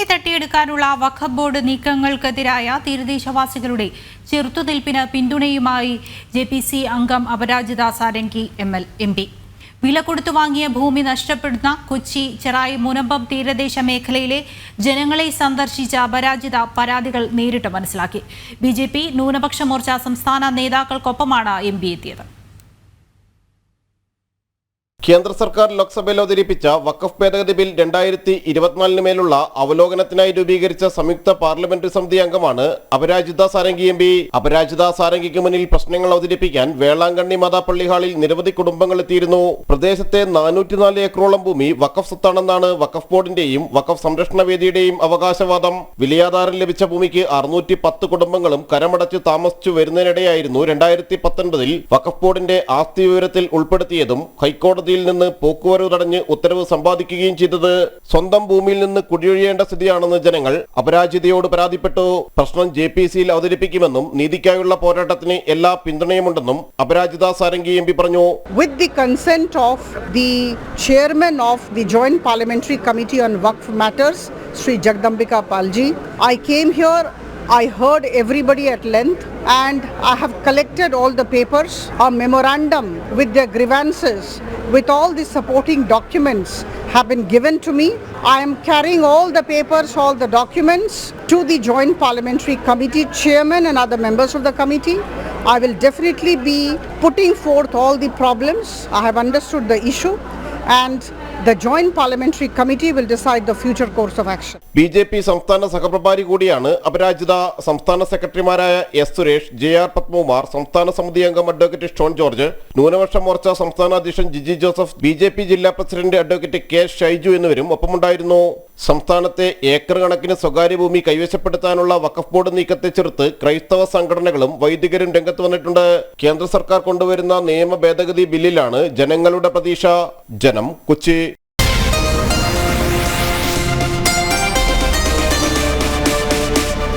ഭൂമി തട്ടിയെടുക്കാനുള്ള വഖഫ് ബോർഡ് നീക്കങ്ങൾക്കെതിരായ തീരദേശവാസികളുടെ ചെറുത്തുനിൽപ്പിന് പിന്തുണയുമായി J P C അംഗം Aparajita Sarangi M L M P. വില കൊടുത്തു വാങ്ങിയ ഭൂമി നഷ്ടപ്പെടുന്ന കൊച്ചി ചെറായി മുനമ്പം തീരദേശ മേഖലയിലെ ജനങ്ങളെ സന്ദർശിച്ച അപരാജിത പരാതികൾ നേരിട്ട് മനസ്സിലാക്കി. ബി ജെ പി ന്യൂനപക്ഷ മോർച്ച സംസ്ഥാന നേതാക്കൾക്കൊപ്പമാണ് എം പി എത്തിയത്. കേന്ദ്ര സർക്കാർ ലോക്സഭയിൽ അവതരിപ്പിച്ച വഖഫ് ഭേദഗതി ബിൽ രണ്ടായിരത്തി ഇരുപത്തിനാലിന് മേലുള്ള അവലോകനത്തിനായി രൂപീകരിച്ച സംയുക്ത പാർലമെന്ററി സമിതി അംഗമാണ് അപരാജിത സാരംഗി എം പി. അപരാജിത സാരംഗിക്ക് മുന്നിൽ പ്രശ്നങ്ങൾ അവതരിപ്പിക്കാൻ വേളാങ്കണ്ണി മാതാപ്പള്ളി ഹാളിൽ നിരവധി കുടുംബങ്ങൾ എത്തിയിരുന്നു. പ്രദേശത്തെ നാനൂറ്റിനാല് ഏക്കറോളം ഭൂമി വഖഫ് സ്വത്താണെന്നാണ് വഖഫ് ബോർഡിന്റെയും വഖഫ് സംരക്ഷണ വേദിയുടെയും അവകാശവാദം. വിലയാധാരം ലഭിച്ച ഭൂമിക്ക് അറുന്നൂറ്റി പത്ത് കുടുംബങ്ങളും കരമടച്ച് താമസിച്ചു വരുന്നതിനിടെയായിരുന്നു രണ്ടായിരത്തി പത്തൊൻപതിൽ വഖഫ് ബോർഡിന്റെ ആസ്തി വിവരത്തിൽ ഉൾപ്പെടുത്തിയതും ഹൈക്കോടതിയിൽ നിന്ന് പോക്കുവരവ് തടഞ്ഞ് ഉത്തരവ് സമ്പാദിക്കുകയും ചെയ്തത് സ്വന്തം ഭൂമിയിൽ നിന്ന് കുടിയൊഴിയേണ്ട സ്ഥിതിയാണെന്ന് ജനങ്ങൾ അപരാജിതയോട് പരാതിപ്പെട്ടു. പ്രശ്നം ജെ പി സിയിൽ അവതരിപ്പിക്കുമെന്നും നീതിക്കായുള്ള പോരാട്ടത്തിന് എല്ലാ പിന്തുണയുമുണ്ടെന്നും അപരാജിത സാരംഗി എം പി പറഞ്ഞു. With the consent of the chairman of the Joint Parliamentary Committee on Waqf Matters, Shri Jagdambika Pal ji I came here, I heard everybody at length, and I have collected all the papers, a memorandum with their grievances, with all the supporting documents have been given to me. I am carrying all the papers, all the documents to the Joint Parliamentary Committee chairman and other members of the committee. I will definitely be putting forth all the problems. I have understood the issue and the Joint Parliamentary Committee will decide the future course of action. B J P സംസ്ഥാന സഹപ്രഭാരി കൂടിയാണ് അപരാജിത സംസ്ഥാന സെക്രട്ടറിമാരായ S Suresh J R Padmakumar സംസ്ഥാന സമിതി അംഗം advocate Shone George ന്യൂനപക്ഷ മോർച്ച സംസ്ഥാന അധ്യക്ഷൻ Jiji Joseph B J P ജില്ലാ പ്രസിഡന്റ് അഡ്വക്കേറ്റ് കെ ഷൈജു എന്നിവരും ഒപ്പമുണ്ടായിരുന്നു. സംസ്ഥാനത്തെ ഏക്കർ കണക്കിന് സ്വകാര്യ ഭൂമി കൈവശപ്പെടുത്താനുള്ള വഖഫ് ബോർഡ് നീക്കത്തെ ചെറുത്ത് ക്രൈസ്തവ സംഘടനകളും വൈദികരും രംഗത്ത് വന്നിട്ടുണ്ട്. കേന്ദ്ര സർക്കാർ കൊണ്ടുവരുന്ന നിയമ ഭേദഗതി ബില്ലിലാണ് ജനങ്ങളുടെ പ്രതീക്ഷ. ജനം കൊച്ചി.